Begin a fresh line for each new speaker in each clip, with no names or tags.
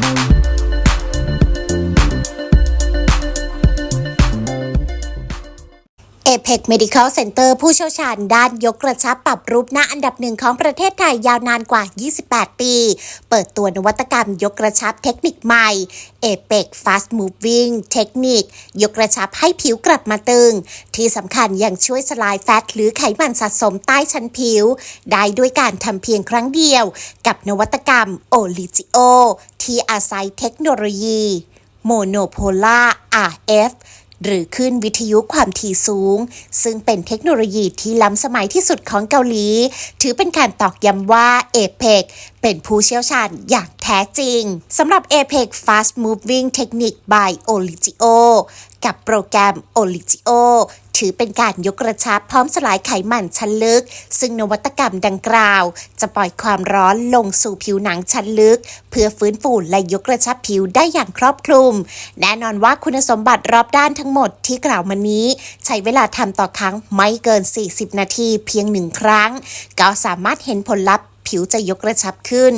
เอ p e c Medical Center ผู้เชี่ยวชาญด้านยกกระชับปรับรูปหน้าอันดับหนึ่งของประเทศไทยยาวนานกว่า 28 ปี เปิดตัวนวัตกรรมยกกระชับเทคนิคใหม่ a p e c Fast Moving เทคนิคยกกระชับให้ผิวกลับมาตึง ที่สำคัญยังช่วยสลายแฟตหรือไขมันสะสมใต้ชั้นผิว ได้ด้วยการทำเพียงครั้งเดียว กับนวัตกรรม o l i g o ที่อาศัยเทคโนโลยี Monopolar RF หรือขึ้นวิทยุความถี่สูง ซึ่งเป็นเทคโนโลยีที่ล้ำสมัยที่สุดของเกาหลี ถือเป็นการตอกย้ำว่าเอเพกเป็นผู้เชี่ยวชาญอย่างแท้จริงสำหรับ APEC Fast Moving Technique by Oligio กับโปรแกรม Oligio ถือเป็นการยกกระชับพร้อมสลายไขมันชั้นลึก ซึ่งนวัตกรรมดังกล่าว จะปล่อยความร้อนลงสู่ผิวหนังชั้นลึก เพื่อฟื้นฟูและยกกระชับผิวได้อย่างครอบคลุม แน่นอนว่าคุณสมบัติรอบด้านทั้งหมดที่กล่าวมานี้ ใช้เวลาทำต่อครั้งไม่เกิน 40 นาทีเพียงหนึ่งครั้ง ก็สามารถเห็นผลลัพธ์ ผิวจะยกกระชับขึ้น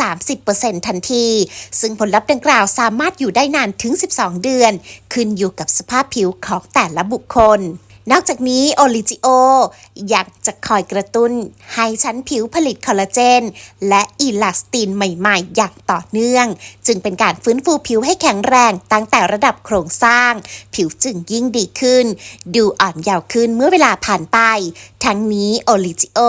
20-30%ทันที ซึ่งผลลัพธ์ดังกล่าวสามารถอยู่ได้นานถึง 12 เดือน ขึ้นอยู่กับสภาพผิวของแต่ละบุคคล นอกจากนี้โอลิจิโออยากจะคอยกระตุ้น ให้ชั้นผิวผลิตคอลลาเจน และอีลาสตินใหม่ๆ อย่างต่อเนื่อง จึงเป็นการฟื้นฟูผิวให้แข็งแรงตั้งแต่ระดับโครงสร้าง ผิวจึงยิ่งดีขึ้น ดูอ่อนเยาว์ขึ้นเมื่อเวลาผ่านไป ทั้งนี้โอลิจิโอ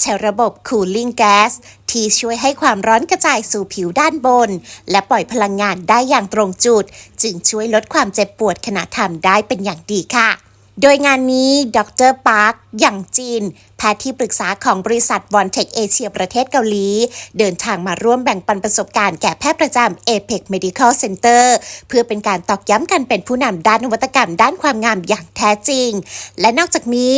ใช้ระบบ Cooling Gas ที่ช่วยให้ความร้อนกระจายสู่ผิวด้านบน และปล่อยพลังงานได้อย่างตรงจุด จึงช่วยลดความเจ็บปวดขณะทำได้เป็นอย่างดีค่ะ โดยงานนี้ดรปาร์คหยังจีน แพทย์ที่ปรึกษาของบริษัทวอนเทคเอเชียประเทศเกาหลี เดินทางมาร่วมแบ่งปันประสบการณ์แก่แพทย์ประจำ APEC Medical Center เพื่อเป็นการตอกย้ำกันเป็นผู้นำด้านนวัตกรรมด้านความงามอย่างแท้จริง และนอกจากนี้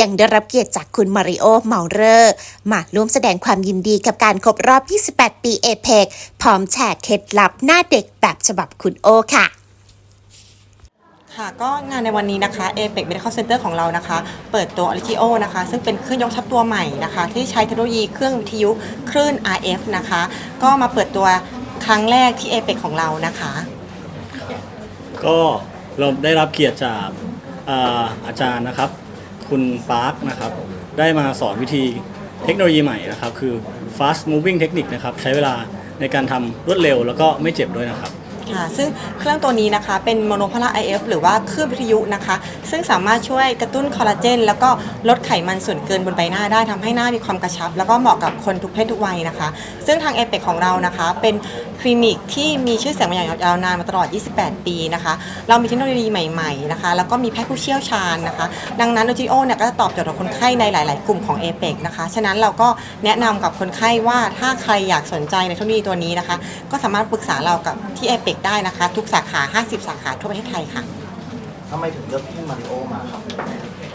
ยังได้รับเกียรติจากคุณมาริโอเมาเรอร์ มาร่วมแสดงความยินดีกับการครบรอบ 28 ปี APEC พร้อมแชร์เคล็ดลับหน้าเด็กแบบฉบับคุณโอค่ะ
ค่ะก็งานในวันนี้นะคะ APEC Medical Center ของเรานะคะ เปิดตัว a l i t i o นะคะ ซึ่งเป็นเครื่องยกชับตัวใหม่นะคะ ที่ใช้เทคโนโลยีเครื่องวิทยุคลื่น RF นะคะ ก็มาเปิดตัวครั้งแรกที่ APEC ของเรานะคะ
ก็เราได้รับเกียรติจากอ่าอาจารย์นะครับ คุณปาร์คนะครับ ได้มาสอนวิธีเทคโนโลยีใหม่นะครับ คือ fast moving technique นะครับ ใช้เวลาในการทำรวดเร็วแล้วก็ไม่เจ็บด้วยนะครับ
ค่ะซึ่งเครื่องตัวนี้นะคะเป็นโมโนพารา IF หรือว่าคลื่นวิทยุนะคะ ซึ่งสามารถช่วยกระตุ้นคอลลาเจน แล้วก็ลดไขมันส่วนเกินบนใบหน้าได้ทำให้หน้ามีความกระชับ แล้วก็เหมาะกับคนทุกเพศทุกวัยนะคะ ซึ่งทางเอเปกของเรานะคะ เป็นคลินิกที่มีชื่อเสียงมาอย่างยาวนานมาตลอด 28 ปีนะคะ เรามีเทคโนโลยีใหม่ๆนะคะแล้วก็มีแพทย์ผู้เชี่ยวชาญนะคะ ดังนั้นโอจิโอเนี่ยก็จะตอบโจทย์กับคนไข้ในหลาย ๆ กลุ่มของเอเปกนะคะฉะนั้นเราก็แนะนำกับคนไข้ว่าถ้าใครอยากสนใจในเทคโนโลยีตัวนี้นะคะ ก็สามารถปรึกษาเรากับที่เอเปกได้นะคะ ทุกสาขา 50 สาขาทั่วประเทศไทยค่ะ
ทำไมถึงเลือกพี่มาริโอมาครับ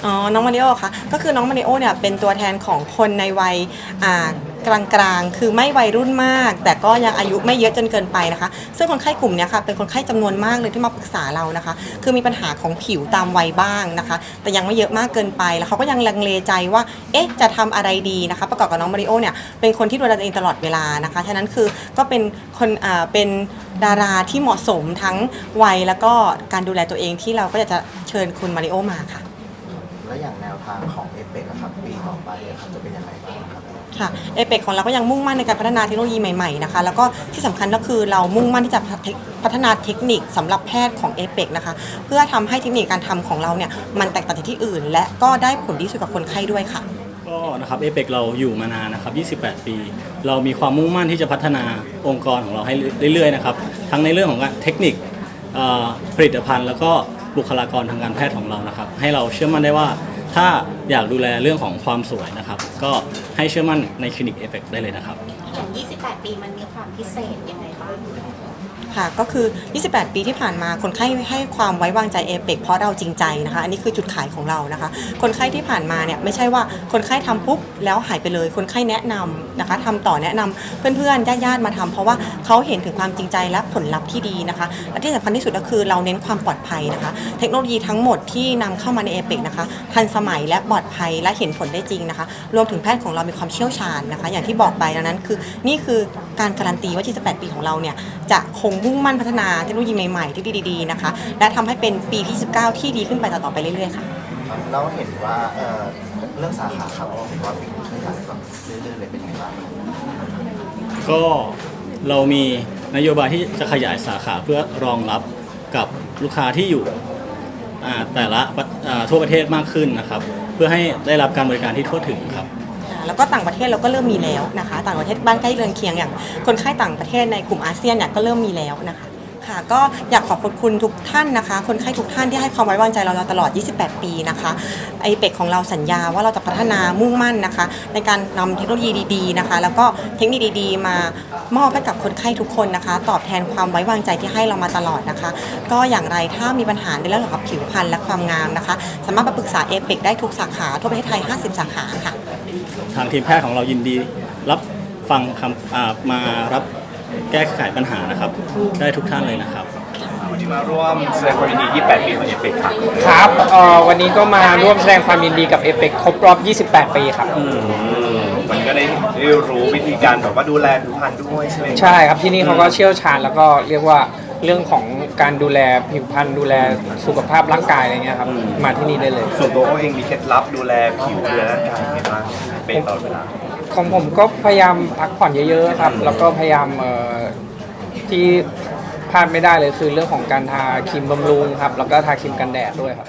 อ๋อ น้องมาริโอค่ะก็คือน้องมาริโอเนี่ยเป็นตัวแทนของคนในวัยอ่า กลางๆ คือไม่วัยรุ่นมาก แต่ก็ยังอายุไม่เยอะจนเกินไปนะคะ ซึ่งคนไข้กลุ่มเนี้ยค่ะเป็นคนไข้จำนวนมากเลยที่มาปรึกษาเรานะคะ คือมีปัญหาของผิวตามวัยบ้างนะคะ แต่ยังไม่เยอะมากเกินไป แล้วเขาก็ยังลังเลใจว่า เอ๊ะ จะทำอะไรดีนะคะ ประกอบกับน้องมาริโอเนี่ย เป็นคนที่ดูแลตัวเองตลอดเวลานะคะ ฉะนั้นคือก็เป็นคนอ่าเป็นดาราที่เหมาะสมทั้งวัยแล้วก็การดูแลตัวเองที่เราก็อยากจะเชิญคุณมาริโอมาค่ะ
และอย่างแนวทางของเอเปกครับปี จะเป็นยังไงบ้างครับ
ค่ะเอเปกของเราก็ยังมุ่งมั่นในการพัฒนาเทคโนโลยีใหม่ๆนะคะแล้วก็ที่สำคัญก็คือเรามุ่งมั่นที่จะพัฒนาเทคนิคสำหรับแพทย์ของเอเปกนะคะเพื่อทำให้เทคนิคการทำของเราเนี่ยมันแตกต่างจากที่อื่น และก็ได้ผลดีสุดกับคนไข้ด้วยค่ะ
ก็นะครับเอเปกเราอยู่มานานนะครับ 28 ปี เรามีความมุ่งมั่นที่จะพัฒนาองค์กรของเราให้เรื่อยๆนะครับทั้งในเรื่องของเทคนิคผลิตภัณฑ์ แล้วก็บุคลากรทางการแพทย์ของเรานะครับ ให้เราเชื่อมั่นได้ว่า ถ้าอยากดูแลเรื่องของความสวยนะครับ ก็ให้เชื่อมั่นในคลินิกเอฟเฟกได้เลยนะครับ
อย่าง28 ปีมันมีความพิเศษยังไงบ้าง
ค่ะก็คือ 28 ปีที่ผ่านมาคนไข้ให้ความไว้วางใจเอเปกเพราะเราจริงใจนะคะอันนี้คือจุดขายของเรานะคะ คนไข้ที่ผ่านมาเนี่ยไม่ใช่ว่าคนไข้ทำปุ๊บแล้วหายไปเลย คนไข้แนะนำนะคะทำต่อแนะนำเพื่อนๆญาติๆมาทำเพราะว่าเขาเห็นถึงความจริงใจและผลลัพธ์ที่ดีนะคะและที่สำคัญที่สุดก็คือเราเน้นความปลอดภัยนะคะ เทคโนโลยีทั้งหมดที่นำเข้ามาในเอเปกนะคะทันสมัยและปลอดภัยและเห็นผลได้จริงนะคะ รวมถึงแพทย์ของเรามีความเชี่ยวชาญนะคะ อย่างที่บอกไปดังนั้นคือนี่คือ การการันตีว่า28ปีของเราเนี่ยจะคงมุ่งมั่นพัฒนาเทคโนโลยีใหม่ๆที่ดีๆนะคะ และทำให้เป็นปีที่ 19 ที่ดีขึ้นไปต่อๆไปเรื่อยๆค่ะ
เราเห็นว่าเเรื่องสาขาครับเราเห็นว่าปีนี้ขยายแบบเรื่อยๆเลยเป็นยังไงบ้าง
ก็เรามีนโยบายที่จะขยายสาขาเพื่อรองรับกับลูกค้าที่อยู่แต่ละทั่วประเทศมากขึ้นนะครับ เพื่อให้ได้รับการบริการที่ทั่วถึงครับ
แล้วก็ต่างประเทศเราก็เริ่มมีแล้วนะคะ ต่างประเทศบ้านใกล้เรือนเคียงอย่าง คนไข้ต่างประเทศในกลุ่มอาเซียนเนี่ยก็เริ่มมีแล้วนะคะค่ะก็อยากขอบคุณทุกท่านนะคะ คนไข้ทุกท่านที่ให้ความไว้วางใจเราตลอด 28 ปีนะคะไอเป็กของเราสัญญาว่าเราจะพัฒนามุ่งมั่นนะคะ ในการนำเทคโนโลยีดีๆนะคะ แล้วก็เทคนิคดีๆ มามอบให้กับคนไข้ทุกคนนะคะ ตอบแทนความไว้วางใจที่ให้เรามาตลอดนะคะ ก็อย่างไรถ้ามีปัญหาในเรื่องเกี่ยวกับผิวพรรณและความงามนะคะ สามารถมาปรึกษาเอเปกได้ทุกสาขาทั่วประเทศไทย 50 สาขาค่ะ
ทางทีมแพทย์ของเรายินดี รับฟังคำอ่ามารับแก้ไขปัญหานะครับ ได้ทุกท่านเลยนะครับ
วันนี้มาร่วมแสดงความยินดี 28 ปีของเอเปกครับ
ครับเอ่อวันนี้ก็มาร่วมแสดงความยินดีกับเอเปกครบรอบ 28 ปีครับ
มันก็ได้ได้รู้วิธีการแบบว่าดูแลผิวพรรณด้วยใช่ไหม
ใช่ครับที่นี่เขาก็เชี่ยวชาญแล้วก็เรียกว่า เรื่องของการดูแลผิวพรรณดูแลสุขภาพร่างกายอะไรเงี้ยครับมาที่นี่ได้เลย
ส่วนตัวเขาเองมีเคล็ดลับดูแลผิวดูแลร่างกายยังไงบ้างเป็นตลอดเวลา
ของผมก็พยายามพักผ่อนเยอะๆครับ แล้วก็พยายามเอ่อที่พลาดไม่ได้เลยคือเรื่องของการทาครีมบำรุงครับแล้วก็ทาครีมกันแดดด้วยครับ